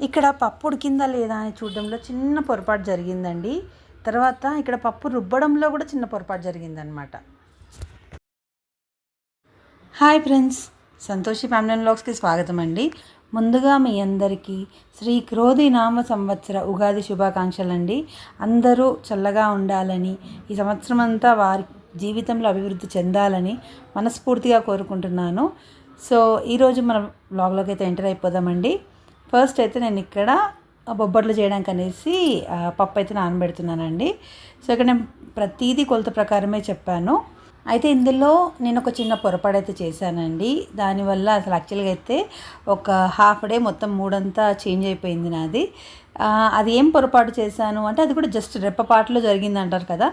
ఇక్కడ పప్పు ఉడికిందా లేదా అని చూడడంలో చిన్న పొరపాటు జరిగిందండి. తర్వాత ఇక్కడ పప్పు రుబ్బడంలో కూడా చిన్న పొరపాటు జరిగిందనమాట హాయ్ ఫ్రెండ్స్ సంతోషి ఫ్యామిలీ బ్లాగ్స్కి స్వాగతం అండి. ముందుగా మీ అందరికీ శ్రీ క్రోధి నామ సంవత్సర ఉగాది శుభాకాంక్షలు అండి అందరూ చల్లగా ఉండాలని ఈ సంవత్సరం అంతా వారి జీవితంలో అభివృద్ధి చెందాలని మనస్ఫూర్తిగా కోరుకుంటున్నాను. సో ఈరోజు మనం బ్లాగ్లోకి అయితే ఎంటర్ అయిపోదామండి. ఫస్ట్ అయితే నేను ఇక్కడ బొబ్బట్లు చేయడానికి అనేసి పప్పు అయితే నానబెడుతున్నానండి. సో ఇక్కడ నేను ప్రతీదీ కొలత ప్రకారమే చెప్పాను. అయితే ఇందులో నేను ఒక చిన్న పొరపాటు అయితే చేశానండి. దానివల్ల అసలు యాక్చువల్గా అయితే ఒక హాఫ్ డే మొత్తం మూడంతా చేంజ్ అయిపోయింది నాది. అది ఏం పొరపాటు చేశాను అంటే అది కూడా జస్ట్ రెప్పపాటులో జరిగింది అంటారు కదా.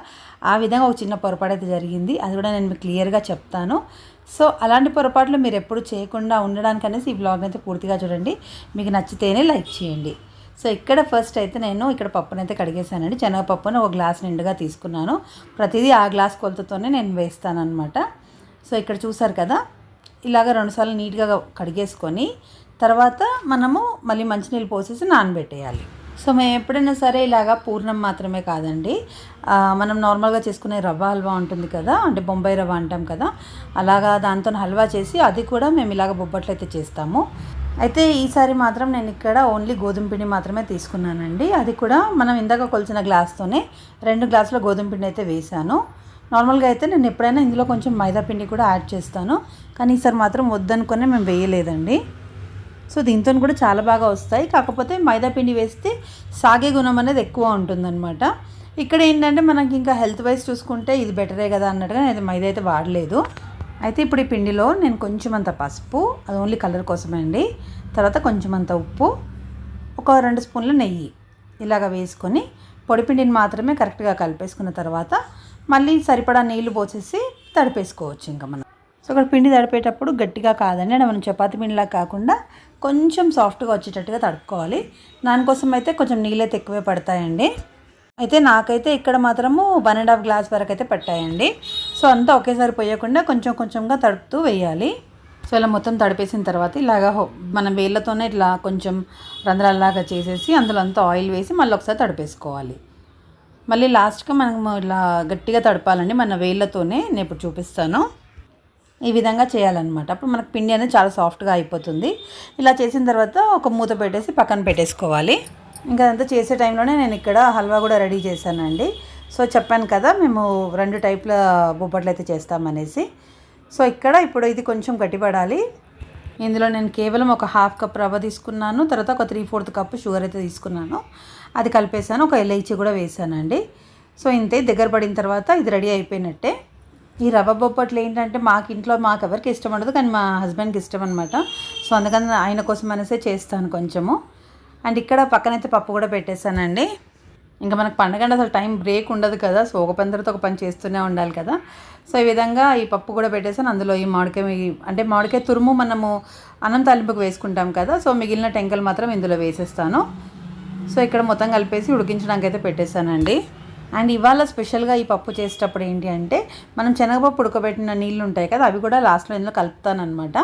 ఆ విధంగా ఒక చిన్న పొరపాటు అయితే జరిగింది. అది కూడా నేను క్లియర్గా చెప్తాను. సో అలాంటి పొరపాట్లు మీరు ఎప్పుడు చేయకుండా ఉండడానికి అనేసి ఈ బ్లాగ్ అయితే పూర్తిగా చూడండి. మీకు నచ్చితేనే లైక్ చేయండి. సో ఇక్కడ ఫస్ట్ అయితే నేను ఇక్కడ పప్పునైతే కడిగేసానండి శనగపప్పును ఒక గ్లాస్ నిండుగా తీసుకున్నాను. ప్రతిదీ ఆ గ్లాస్ కొలతతోనే నేను వేస్తానమాట సో ఇక్కడ చూసారు కదా ఇలాగ రెండుసార్లు నీట్గా కడిగేసుకొని తర్వాత మనము మళ్ళీ మంచినీళ్ళు పోసేసి నానబెట్టేయాలి. సో మేము ఎప్పుడైనా సరే ఇలాగా పూర్ణం మాత్రమే కాదండి. మనం నార్మల్గా చేసుకునే రవ్వ హల్వా ఉంటుంది కదా అంటే బొంబాయి రవ్వ అంటాం కదా అలాగా దాంతో హల్వా చేసి అది కూడా మేము ఇలాగ బొబ్బట్లు అయితే చేస్తాము. అయితే ఈసారి మాత్రం నేను ఇక్కడ ఓన్లీ గోధుమ పిండి మాత్రమే తీసుకున్నానండి. అది కూడా మనం ఇందాక కొలిచిన గ్లాస్తోనే రెండు గ్లాసుల గోధుమ పిండి అయితే వేశాను. నార్మల్గా అయితే నేను ఎప్పుడైనా ఇందులో కొంచెం మైదా పిండి కూడా యాడ్ చేస్తాను. కానీ ఈసారి మాత్రం వద్దనుకునే మేము వేయలేదండి. సో దీంతో కూడా చాలా బాగా వస్తాయి. కాకపోతే మైదా పిండి వేస్తే సాగే గుణం అనేది ఎక్కువ ఉంటుందన్నమాట. ఇక్కడ ఏంటంటే మనకి ఇంకా హెల్త్ వైజ్ చూసుకుంటే ఇది బెటరే కదా అన్నట్టుగా నేను మైదా అయితే వాడలేదు. అయితే ఇప్పుడు ఈ పిండిలో నేను కొంచెం అంత పసుపు అది ఓన్లీ కలర్ కోసమే అండి. తర్వాత కొంచెం అంత ఉప్పు ఒక రెండు స్పూన్ల నెయ్యి ఇలాగ వేసుకొని పొడిపిండిని మాత్రమే కరెక్ట్గా కలిపేసుకున్న తర్వాత మళ్ళీ సరిపడా నీళ్ళు పోసేసి తడిపేసుకోవచ్చు ఇంకా మనం. ఇక్కడ పిండి తడిపేటప్పుడు గట్టిగా కాదండి. అంటే మనం చపాతి పిండిలా కాకుండా కొంచెం సాఫ్ట్గా వచ్చేటట్టుగా తడుపుకోవాలి. దానికోసం అయితే కొంచెం నీళ్ళైతే అయితే ఎక్కువే పడతాయండి. అయితే నాకైతే ఇక్కడ మాత్రము వన్ అండ్ హాఫ్ గ్లాస్ వరకు అయితే పట్టాయండి. సో అంతా ఒకేసారి పోయకుండా కొంచెం కొంచెంగా తడుపుతూ వేయాలి. సో ఇలా మొత్తం తడిపేసిన తర్వాత ఇలాగా మనం మన వేళ్ళతోనే ఇట్లా కొంచెం రంధ్రాల్లాగా చేసేసి అందులో అంతా ఆయిల్ వేసి మళ్ళీ ఒకసారి తడిపేసుకోవాలి. మళ్ళీ లాస్ట్గా మనం ఇలా గట్టిగా తడపాలండి. మన వేళ్ళతోనే నేను ఇప్పుడు చూపిస్తాను. ఈ విధంగా చేయాలన్నమాట. అప్పుడు మనకు పిండి అనేది చాలా సాఫ్ట్గా అయిపోతుంది. ఇలా చేసిన తర్వాత ఒక మూత పెట్టేసి పక్కన పెట్టేసుకోవాలి. ఇంకా అదంతా చేసే టైంలోనే నేను ఇక్కడ హల్వా కూడా రెడీ చేశానండి. సో చెప్పాను కదా మేము రెండు టైప్ల బొబ్బట్లు అయితే చేస్తామనేసి. సో ఇక్కడ ఇప్పుడు ఇది కొంచెం గట్టిపడాలి. ఇందులో నేను కేవలం ఒక హాఫ్ కప్ రవ్వ తీసుకున్నాను. తర్వాత ఒక త్రీ ఫోర్త్ కప్ షుగర్ అయితే తీసుకున్నాను. అది కలిపేసాను. ఒక ఎలైచి కూడా వేసానండి. సో ఇంతే దగ్గర పడిన తర్వాత ఇది రెడీ అయిపోయినట్టే. ఈ రవ్వ బొప్పట్లు ఏంటంటే మాకు ఇంట్లో మాకు ఎవరికి ఇష్టం ఉండదు కానీ మా హస్బెండ్కి ఇష్టం అనమాట సో అందుకని ఆయన కోసం అనేసే చేస్తాను కొంచెము. అండ్ ఇక్కడ పక్కనైతే పప్పు కూడా పెట్టేశానండి. ఇంకా మనకు పండగ అంటే అసలు టైం బ్రేక్ ఉండదు కదా సో ఒక పని తర్వాత ఒక పని చేస్తూనే ఉండాలి కదా. సో ఈ విధంగా ఈ పప్పు కూడా పెట్టేసాను అందులో ఈ మామిడికాయ అంటే మామిడికాయ తురుము మనము అన్నం తాలింపుకు వేసుకుంటాం కదా సో మిగిలిన టెంకలు మాత్రం ఇందులో వేసేస్తాను. సో ఇక్కడ మొత్తం కలిపేసి ఉడికించడానికి అయితే పెట్టేశానండి. అండ్ ఇవాళ స్పెషల్గా ఈ పప్పు చేసేటప్పుడు ఏంటి అంటే మనం శనగపప్పు ఉడకబెట్టిన నీళ్ళు ఉంటాయి కదా అవి కూడా లాస్ట్లో ఇందులో కలుపుతానమాట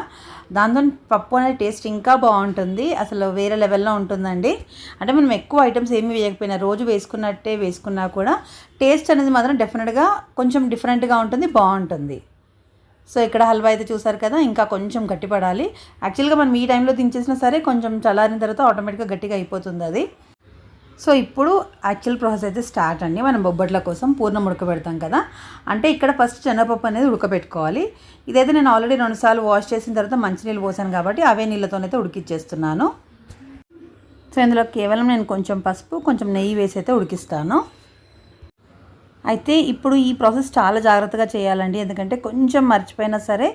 దాంతో పప్పు అనేది టేస్ట్ ఇంకా బాగుంటుంది. అసలు వేరే లెవెల్లో ఉంటుందండి. అంటే మనం ఎక్కువ ఐటమ్స్ ఏమి వేయకపోయినా రోజు వేసుకున్నట్టే వేసుకున్నా కూడా టేస్ట్ అనేది మాత్రం డెఫినెట్గా కొంచెం డిఫరెంట్గా ఉంటుంది బాగుంటుంది. సో ఇక్కడ హల్వా అయితే చూసారు కదా ఇంకా కొంచెం గట్టిపడాలి. యాక్చువల్గా మనం ఈ టైంలో దించేసినా సరే కొంచెం చల్లారిన తర్వాత ఆటోమేటిక్గా గట్టిగా అయిపోతుంది అది. సో ఇప్పుడు యాక్చువల్ ప్రాసెస్ అయితే స్టార్ట్ అండి. మనం బొబ్బట్ల కోసం పూర్ణం ఉడకబెడతాం కదా. అంటే ఇక్కడ ఫస్ట్ శనగపప్పు అనేది ఉడకబెట్టుకోవాలి. ఇదైతే నేను ఆల్రెడీ రెండుసార్లు వాష్ చేసిన తర్వాత మంచినీళ్ళు పోసాను కాబట్టి అవే నీళ్ళతోనైతే ఉడికిచ్చేస్తున్నాను. సో ఇందులో కేవలం నేను కొంచెం పసుపు కొంచెం నెయ్యి వేసి అయితే ఉడికిస్తాను. అయితే ఇప్పుడు ఈ ప్రాసెస్ చాలా జాగ్రత్తగా చేయాలండి. ఎందుకంటే కొంచెం మర్చిపోయినా సరే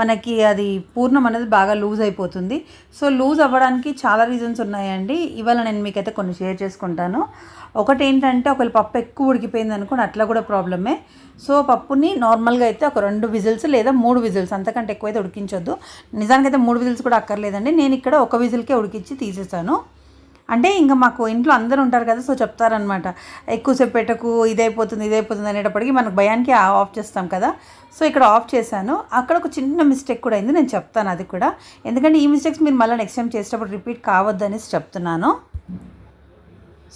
మనకి అది పూర్ణం అనేది బాగా లూజ్ అయిపోతుంది. సో లూజ్ అవ్వడానికి చాలా రీజన్స్ ఉన్నాయండి. ఇవాళ నేను మీకైతే కొన్ని షేర్ చేసుకుంటాను. ఒకటి ఏంటంటే ఒకవేళ పప్పు ఎక్కువ ఉడికిపోయింది అనుకోండి అట్లా కూడా ప్రాబ్లమే. సో పప్పుని నార్మల్గా అయితే ఒక రెండు విజిల్స్ లేదా మూడు విజిల్స్ అంతకంటే ఎక్కువైతే ఉడికించొద్దు. నిజానికైతే మూడు విజిల్స్ కూడా అక్కర్లేదండి. నేను ఇక్కడ ఒక విజిల్కే ఉడికించి తీసేసాను. అంటే ఇంకా మాకు ఇంట్లో అందరూ ఉంటారు కదా సో చెప్తారనమాట ఎక్కువసేపు పెట్టకు ఇదైపోతుంది ఇదైపోతుంది అనేటప్పటికి మనకు భయానికి ఆఫ్ చేస్తాం కదా. సో ఇక్కడ ఆఫ్ చేశాను. అక్కడ ఒక చిన్న మిస్టేక్ కూడా అయింది నేను చెప్తాను అది కూడా. ఎందుకంటే ఈ మిస్టేక్స్ మీరు మళ్ళీ నెక్స్ట్ టైం చేసేటప్పుడు రిపీట్ కావద్దనేసి చెప్తున్నాను.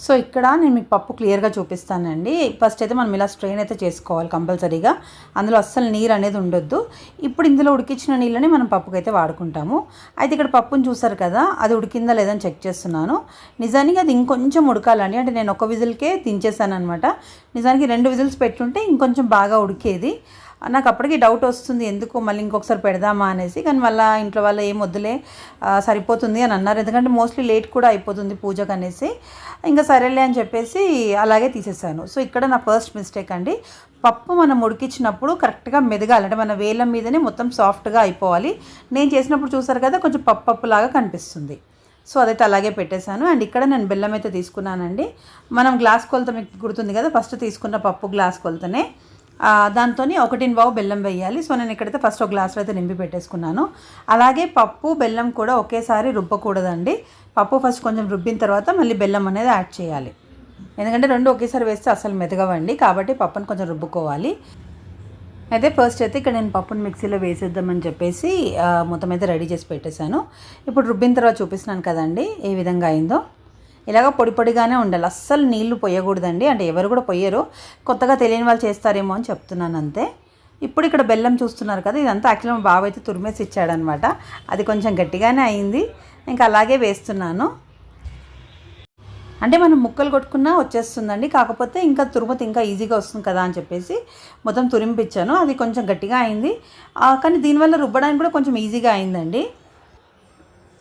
సో ఇక్కడ నేను మీకు పప్పు క్లియర్గా చూపిస్తానండి. ఫస్ట్ అయితే మనం ఇలా స్ట్రెయిన్ అయితే చేసుకోవాలి కంపల్సరీగా. అందులో అస్సలు నీరు అనేది ఉండొద్దు. ఇప్పుడు ఇందులో ఉడికించిన నీళ్ళని మనం పప్పుకైతే వాడుకుంటాము. అయితే ఇక్కడ పప్పుని చూసారు కదా అది ఉడికిందా లేదని చెక్ చేస్తున్నాను. నిజానికి అది ఇంకొంచెం ఉడకాలండి. అంటే నేను ఒక విజిల్కే దించేసాను అనమాట నిజానికి రెండు విజిల్స్ పెట్టుంటే ఇంకొంచెం బాగా ఉడికేది. నాకు అప్పటికి డౌట్ వస్తుంది ఎందుకు మళ్ళీ ఇంకొకసారి పెడదామా అనేసి. కానీ మళ్ళీ ఇంట్లో వాళ్ళు ఏం వద్దులే సరిపోతుంది అని అన్నారు. ఎందుకంటే మోస్ట్లీ లేట్ కూడా అయిపోతుంది పూజకు అనేసి. ఇంకా సరేలే అని చెప్పేసి అలాగే తీసేసాను. సో ఇక్కడ నా ఫస్ట్ మిస్టేక్ అండి. పప్పు మనం ఉడికించినప్పుడు కరెక్ట్గా మెదగాలి. అంటే మన వేలం మీదనే మొత్తం సాఫ్ట్గా అయిపోవాలి. నేను చేసినప్పుడు చూసారు కదా కొంచెం పప్పు పప్పు లాగా కనిపిస్తుంది. సో అదైతే అలాగే పెట్టేశాను. అండ్ ఇక్కడ నేను బెల్లం అయితే తీసుకున్నానండి. మనం గ్లాస్ కొలత మీకు గుర్తుంది కదా ఫస్ట్ తీసుకున్న పప్పు గ్లాస్ కొలతనే. దాంతో ఒకటిని బావు బెల్లం వేయాలి. సో నేను ఇక్కడైతే ఫస్ట్ ఒక గ్లాసులో అయితే నింపి పెట్టేసుకున్నాను. అలాగే పప్పు బెల్లం కూడా ఒకేసారి రుబ్బకూడదండి. పప్పు ఫస్ట్ కొంచెం రుబ్బిన తర్వాత మళ్ళీ బెల్లం అనేది యాడ్ చేయాలి. ఎందుకంటే రెండు ఒకేసారి వేస్తే అసలు మెదగవండి. కాబట్టి పప్పును కొంచెం రుబ్బుకోవాలి. అయితే ఫస్ట్ అయితే ఇక్కడ నేను పప్పును మిక్సీలో వేసేద్దామని చెప్పేసి మొత్తం అయితే రెడీ చేసి పెట్టేశాను. ఇప్పుడు రుబ్బిన తర్వాత చూపిస్తున్నాను కదండి ఏ విధంగా అయిందో. ఇలాగ పొడి పొడిగానే ఉండాలి. అస్సలు నీళ్ళు పోయకూడదండి అంటే ఎవరు కూడా పోయరు కొత్తగా తెలియని వాళ్ళు చేస్తారేమో అని చెప్తున్నాను అంతే. ఇప్పుడు ఇక్కడ బెల్లం చూస్తున్నారు కదా ఇదంతా యాక్చువల్లీ మా బావ అయితే తురిమేసి ఇచ్చాడనమాట. అది కొంచెం గట్టిగానే అయింది. ఇంకా అలాగే వేస్తున్నాను. అంటే మనం ముక్కలు కొట్టుకున్నా వచ్చేస్తుందండి. కాకపోతే ఇంకా తురుమతి ఇంకా ఈజీగా వస్తుంది కదా అని చెప్పేసి మొత్తం తురిమిపించాను అది కొంచెం గట్టిగా అయింది. కానీ దీనివల్ల రుబ్బడానికి కూడా కొంచెం ఈజీగా అయిందండి.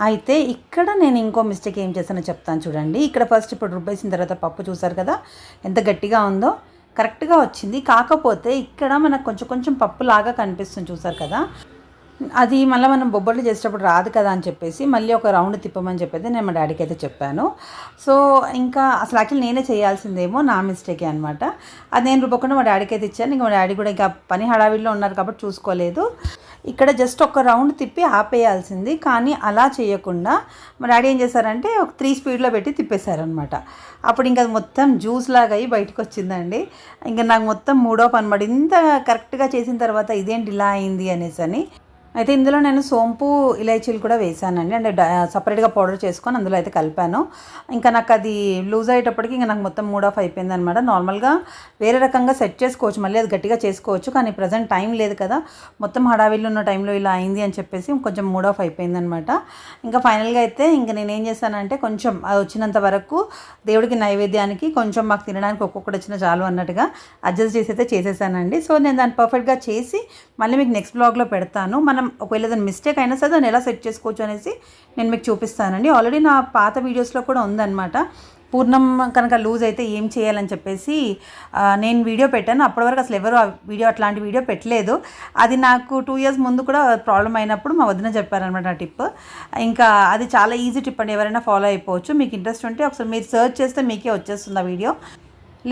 అయితే ఇక్కడ నేను ఇంకో మిస్టేక్ ఏం చేశానో చెప్తాను చూడండి. ఇక్కడ ఫస్ట్ ఇప్పుడు రుబ్బేసిన తర్వాత పప్పు చూసారు కదా? ఎంత గట్టిగా ఉందో? కరెక్ట్గా వచ్చింది. కాకపోతే ఇక్కడ మనకు కొంచెం కొంచెం పప్పు లాగా కనిపిస్తుంది చూసారు కదా? అది మళ్ళీ మనం బొబ్బట్లు చేసేటప్పుడు రాదు కదా అని చెప్పేసి మళ్ళీ ఒక రౌండ్ తిప్పమని చెప్పేది నేను మా డాడీకి అయితే చెప్పాను. సో ఇంకా అసలు యాక్చువల్ నేనే చేయాల్సిందేమో నా మిస్టేకే అనమాట అది నేను రుబ్బకుండా మా డాడీకి అయితే ఇచ్చాను. ఇంకా మా డాడీ కూడా ఇంకా పని హడావిడిలో ఉన్నారు కాబట్టి చూసుకోలేదు. ఇక్కడ జస్ట్ ఒక రౌండ్ తిప్పి ఆపేయాల్సింది కానీ అలా చేయకుండా మా డాడీ ఏం చేశారంటే ఒక త్రీ స్పీడ్లో పెట్టి తిప్పేశారనమాట అప్పుడు ఇంకా అది మొత్తం జ్యూస్ లాగా అయ్యి బయటకు వచ్చిందండి. ఇంకా నాకు మొత్తం మూడో పని ఇంత కరెక్ట్గా చేసిన తర్వాత ఇదేంటి ఇలా అయింది అనేసి అని అయితే ఇందులో నేను సోంపు ఇలైచీలు కూడా వేసానండి. అంటే సపరేట్గా పౌడర్ చేసుకొని అందులో అయితే కలిపాను. ఇంకా నాకు అది లూజ్ అయ్యేటప్పటికి ఇంకా నాకు మొత్తం మూడ్ ఆఫ్ అయిపోయింది అనమాట నార్మల్గా వేరే రకంగా సెట్ చేసుకోవచ్చు. మళ్ళీ అది గట్టిగా చేసుకోవచ్చు. కానీ ప్రజెంట్ టైం లేదు కదా. మొత్తం హడావిల్లు ఉన్న టైంలో ఇలా అయింది అని చెప్పేసి కొంచెం మూడ్ ఆఫ్ అయిపోయింది అనమాట ఇంకా ఫైనల్గా అయితే ఇంకా నేను ఏం చేశానంటే కొంచెం అది వచ్చినంత వరకు దేవుడికి నైవేద్యానికి కొంచెం మాకు తినడానికి ఒక్కొక్కటి వచ్చిన చాలు అన్నట్టుగా అడ్జస్ట్ చేసి అయితే చేసేసానండి. సో నేను దాన్ని పర్ఫెక్ట్గా చేసి మళ్ళీ మీకు నెక్స్ట్ బ్లాగ్లో పెడతాను. మనం ఒకవేళ దాని మిస్టేక్ అయినా సరే దాన్ని ఎలా సెట్ చేసుకోవచ్చు అనేసి నేను మీకు చూపిస్తానండి. ఆల్రెడీ నా పాత వీడియోస్లో కూడా ఉందన్నమాట. పూర్ణం కనుక లూజ్ అయితే ఏం చేయాలని చెప్పేసి నేను వీడియో పెట్టాను. అప్పటి వరకు అసలు ఎవరు ఆ వీడియో అట్లాంటి వీడియో పెట్టలేదు. అది నాకు టూ ఇయర్స్ ముందు కూడా ప్రాబ్లం అయినప్పుడు మా వదిన చెప్పారనమాట ఆ టిప్ ఇంకా అది చాలా ఈజీ టిప్ అండి. ఎవరైనా ఫాలో అయిపోవచ్చు. మీకు ఇంట్రెస్ట్ ఉంటే ఒకసారి మీరు సెర్చ్ చేస్తే మీకే వచ్చేస్తుంది ఆ వీడియో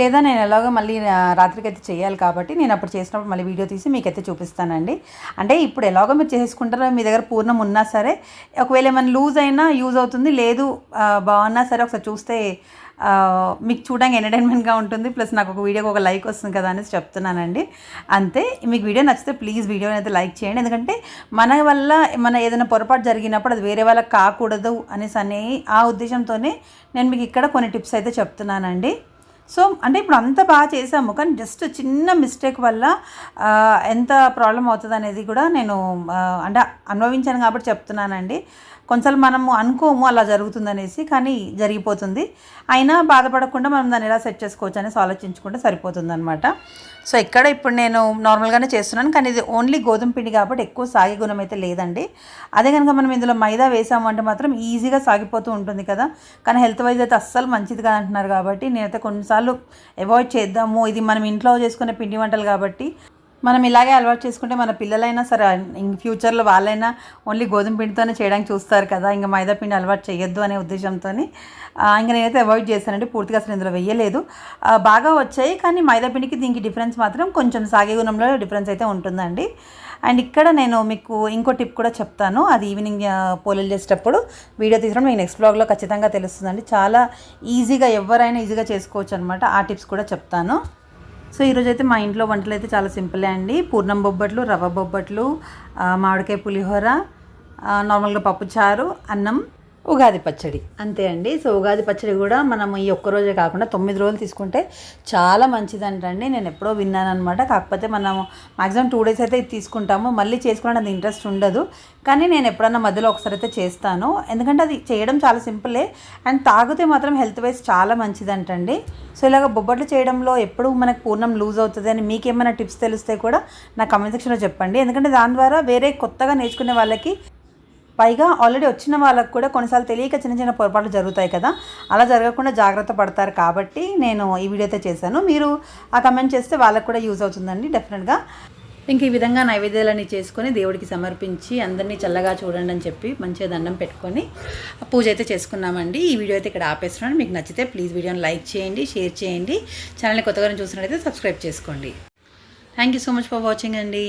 లేదా నేను ఎలాగో మళ్ళీ రాత్రికి అయితే చేయాలి కాబట్టి నేను అప్పుడు చేసినప్పుడు మళ్ళీ వీడియో తీసి మీకైతే చూపిస్తానండి. అంటే ఇప్పుడు ఎలాగో మీరు చేసుకుంటారో మీ దగ్గర పూర్ణం ఉన్నా సరే ఒకవేళ ఏమైనా లూజ్ అయినా యూజ్ అవుతుంది లేదు బాగున్నా సరే ఒకసారి చూస్తే మీకు చూడడానికి ఎంటర్టైన్మెంట్గా ఉంటుంది ప్లస్ నాకు ఒక వీడియోకి ఒక లైక్ వస్తుంది కదా అనేసి చెప్తున్నానండి. అంతే మీకు వీడియో నచ్చితే ప్లీజ్ వీడియోని అయితే లైక్ చేయండి. ఎందుకంటే మన వల్ల మన ఏదైనా పొరపాటు జరిగినప్పుడు అది వేరే వాళ్ళకి కాకూడదు అనేసి అనే ఆ ఉద్దేశంతోనే నేను మీకు ఇక్కడ కొన్ని టిప్స్ అయితే చెప్తున్నానండి. సో అంటే ఇప్పుడు అంత బాగా చేసాము కానీ జస్ట్ చిన్న మిస్టేక్ వల్ల ఎంత ప్రాబ్లం అవుతుంది అనేది కూడా నేను అంటే అనుభవించాను కాబట్టి చెప్తున్నానండి. కొంచెం మనము అనుకోము అలా జరుగుతుందనేసి కానీ జరిగిపోతుంది. అయినా బాధపడకుండా మనం దాన్ని ఎలా సెట్ చేసుకోవచ్చు అనేసి ఆలోచించుకుంటే సరిపోతుంది అనమాట సో ఇక్కడ ఇప్పుడు నేను నార్మల్గానే చేస్తున్నాను కానీ ఇది ఓన్లీ గోధుమ పిండి కాబట్టి ఎక్కువ సాగే గుణం అయితే లేదండి. అదే కనుక మనం ఇందులో మైదా వేసాము అంటే మాత్రం ఈజీగా సాగిపోతూ ఉంటుంది కదా. కానీ హెల్త్ వైజ్ అయితే అస్సలు మంచిది కాదు అంటున్నారు కాబట్టి నేనైతే కొన్నిసార్లు అవాయిడ్ చేద్దాము. ఇది మనం ఇంట్లో చేసుకునే పిండి వంటలు కాబట్టి మనం ఇలాగే అలవాటు చేసుకుంటే మన పిల్లలైనా సరే ఇంక ఫ్యూచర్లో వాళ్ళైనా ఓన్లీ గోధుమ పిండితోనే చేయడానికి చూస్తారు కదా ఇంకా మైదా పిండి అలవాటు చేయొద్దు అనే ఉద్దేశంతో ఇంకా నేనైతే అవాయిడ్ చేశానంటే పూర్తిగా అసలు ఇందులో వెయ్యలేదు. బాగా వచ్చాయి కానీ మైదా పిండికి దీనికి డిఫరెన్స్ మాత్రం కొంచెం సాగే గుణంలో డిఫరెన్స్ అయితే ఉంటుందండి. అండ్ ఇక్కడ నేను మీకు ఇంకో టిప్ కూడా చెప్తాను అది ఈవినింగ్ పోలీలు పోలేలు చేసేటప్పుడు వీడియో తీసినప్పుడు మీకు నెక్స్ట్ బ్లాగ్లో ఖచ్చితంగా తెలుస్తుందండి. చాలా ఈజీగా ఎవరైనా ఈజీగా చేసుకోవచ్చు అనమాట ఆ టిప్స్ కూడా చెప్తాను. సో ఈరోజు అయితే మా ఇంట్లో వంటలు అయితే చాలా సింపులే అండి. పూర్ణం బొబ్బట్లు రవ్వ బొబ్బట్లు మామిడికాయ పులిహోర నార్మల్గా పప్పుచారు అన్నం ఉగాది పచ్చడి. అంతే అండి. సో ఉగాది పచ్చడి కూడా మనం ఈ ఒక్క రోజే కాకుండా తొమ్మిది రోజులు తీసుకుంటే చాలా మంచిదంటండి నేను ఎప్పుడో విన్నాను అనమాట కాకపోతే మనం మాక్సిమం టూ డేస్ అయితే తీసుకుంటాము. మళ్ళీ చేసుకోవడం అది ఇంట్రెస్ట్ ఉండదు. కానీ నేను ఎప్పుడన్నా మధ్యలో ఒకసారి అయితే చేస్తాను. ఎందుకంటే అది చేయడం చాలా సింపులే. అండ్ తాగితే మాత్రం హెల్త్ వైజ్ చాలా మంచిదంటండి సో ఇలాగ బొబ్బట్లు చేయడంలో ఎప్పుడు మనకు పూర్ణం లూజ్ అవుతుంది అని మీకేమైనా టిప్స్ తెలిస్తే కూడా నా కమెంట్ సెక్షన్లో చెప్పండి. ఎందుకంటే దాని ద్వారా వేరే కొత్తగా నేర్చుకునే వాళ్ళకి పైగా ఆల్రెడీ వచ్చిన వాళ్ళకు కూడా కొన్నిసార్లు తెలియక చిన్న చిన్న పొరపాట్లు జరుగుతాయి కదా. అలా జరగకుండా జాగ్రత్త పడతారు కాబట్టి నేను ఈ వీడియో అయితే చేశాను. మీరు ఆ కమెంట్ చేస్తే వాళ్ళకు కూడా యూజ్ అవుతుందండి డెఫినెట్గా ఇంక ఈ విధంగా నైవేద్యాలని చేసుకొని దేవుడికి సమర్పించి అందరినీ చల్లగా చూడండి అని చెప్పి మంచిగా దండం పెట్టుకొని పూజ అయితే చేసుకున్నామండి. ఈ వీడియో అయితే ఇక్కడ ఆపేస్తున్నాను. మీకు నచ్చితే ప్లీజ్ వీడియోని లైక్ చేయండి షేర్ చేయండి. ఛానల్ని కొత్తగా చూసినట్టయితే సబ్స్క్రైబ్ చేసుకోండి. Thank you so much for watching అండి.